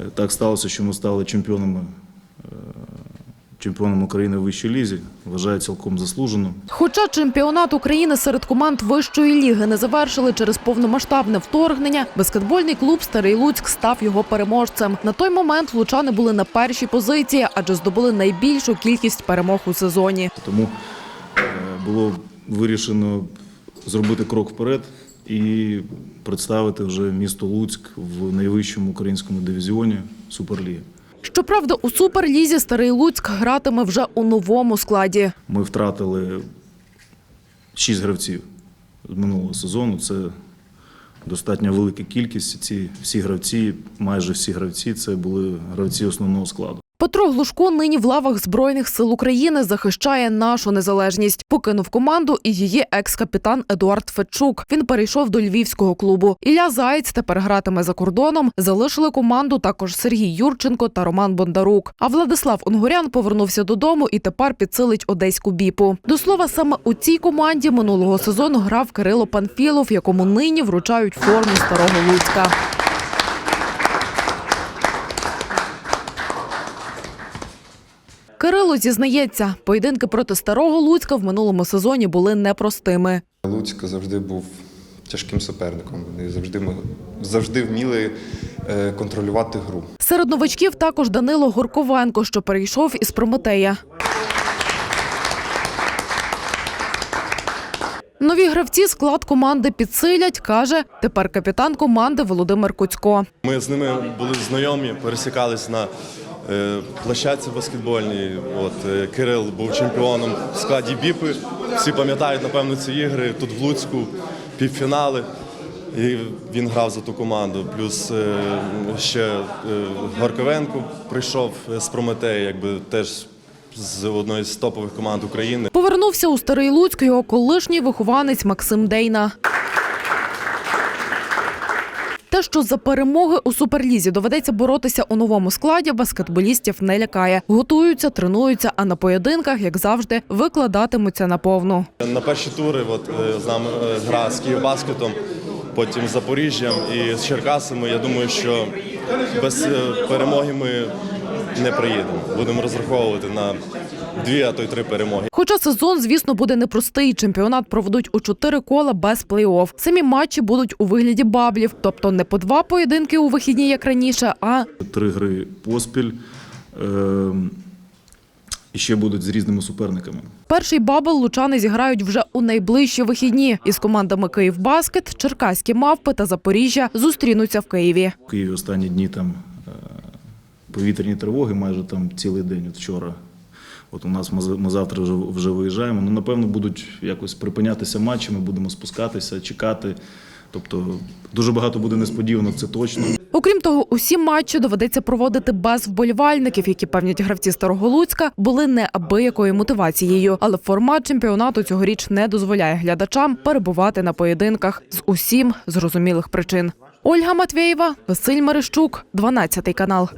Е, Так сталося, що ми стали чемпіонами, е, чемпіоном України в вищій лізі. Вважаю цілком заслужено. Хоча чемпіонат України серед команд вищої ліги не завершили через повномасштабне вторгнення, баскетбольний клуб Старий Луцьк став його переможцем. На той момент лучани були на першій позиції, адже здобули найбільшу кількість перемог у сезоні. Тому е, було вирішено зробити крок вперед і представити вже місто Луцьк в найвищому українському дивізіоні Суперліги. Щоправда, у суперлізі Старий Луцьк гратиме вже у новому складі. Ми втратили шість гравців з минулого сезону. Це достатньо велика кількість. Ці всі гравці, майже всі гравці, це були гравці основного складу. Петро Глушко нині в лавах Збройних сил України захищає нашу незалежність. Покинув команду і її екс-капітан Едуард Федчук. Він перейшов до львівського клубу. Ілля Заєць тепер гратиме за кордоном. Залишили команду також Сергій Юрченко та Роман Бондарук. А Владислав Унгурян повернувся додому і тепер підсилить одеську біпу. До слова, саме у цій команді минулого сезону грав Кирило Панфілов, якому нині вручають форму старого Луцька. Кирило зізнається, поєдинки проти старого Луцька в минулому сезоні були непростими. Луцьк завжди був тяжким суперником. Вони завжди мо- завжди вміли е, контролювати гру. Серед новачків також Данило Горковенко, що перейшов із Прометея. Нові гравці склад команди підсилять, каже тепер капітан команди Володимир Куцько. Ми з ними були знайомі, пересікались на площадці баскетбольній. От е, Кирил був чемпіоном в складі Біпи. Всі пам'ятають, напевно, ці ігри тут в Луцьку, півфінали. І він грав за ту команду. Плюс е, ще е, Горковенко прийшов з Прометея, якби теж з одної з топових команд України. Повернувся у Старий Луцьк його колишній вихованець Максим Дейна. Те, що за перемоги у суперлізі доведеться боротися у новому складі, баскетболістів не лякає. Готуються, тренуються, а на поєдинках, як завжди, викладатимуться наповну. На перші тури от, е, з нами е, гра з Київбаскетом, потім з Запоріжжям і з Черкасами. Я думаю, що без е, перемоги ми не приїдемо. Будемо розраховувати на дві, а то й три перемоги. Хоча сезон, звісно, буде непростий. Чемпіонат проведуть у чотири кола без плей-офф. Самі матчі будуть у вигляді баблів, тобто не по два поєдинки у вихідні, як раніше, а Три гри поспіль. Е, і ще будуть з різними суперниками. перший бабл лучани зіграють вже у найближчі вихідні. Із командами Київбаскет, Черкаські мавпи та Запоріжжя зустрінуться в Києві. В Києві останні дні там е, повітряні тривоги, майже там цілий день от вчора. От у нас ми, завтра вже, вже виїжджаємо. Ну, напевно, будуть якось припинятися матчі, ми будемо спускатися, чекати. Тобто дуже багато буде несподіванок, це точно. Окрім того, усі матчі доведеться проводити без вболівальників, які певнять гравці Старого Луцька були неабиякою мотивацією. Але формат чемпіонату цьогоріч не дозволяє глядачам перебувати на поєдинках з усім зрозумілих причин. Ольга Матвєєва, Василь Мерещук, 12 канал.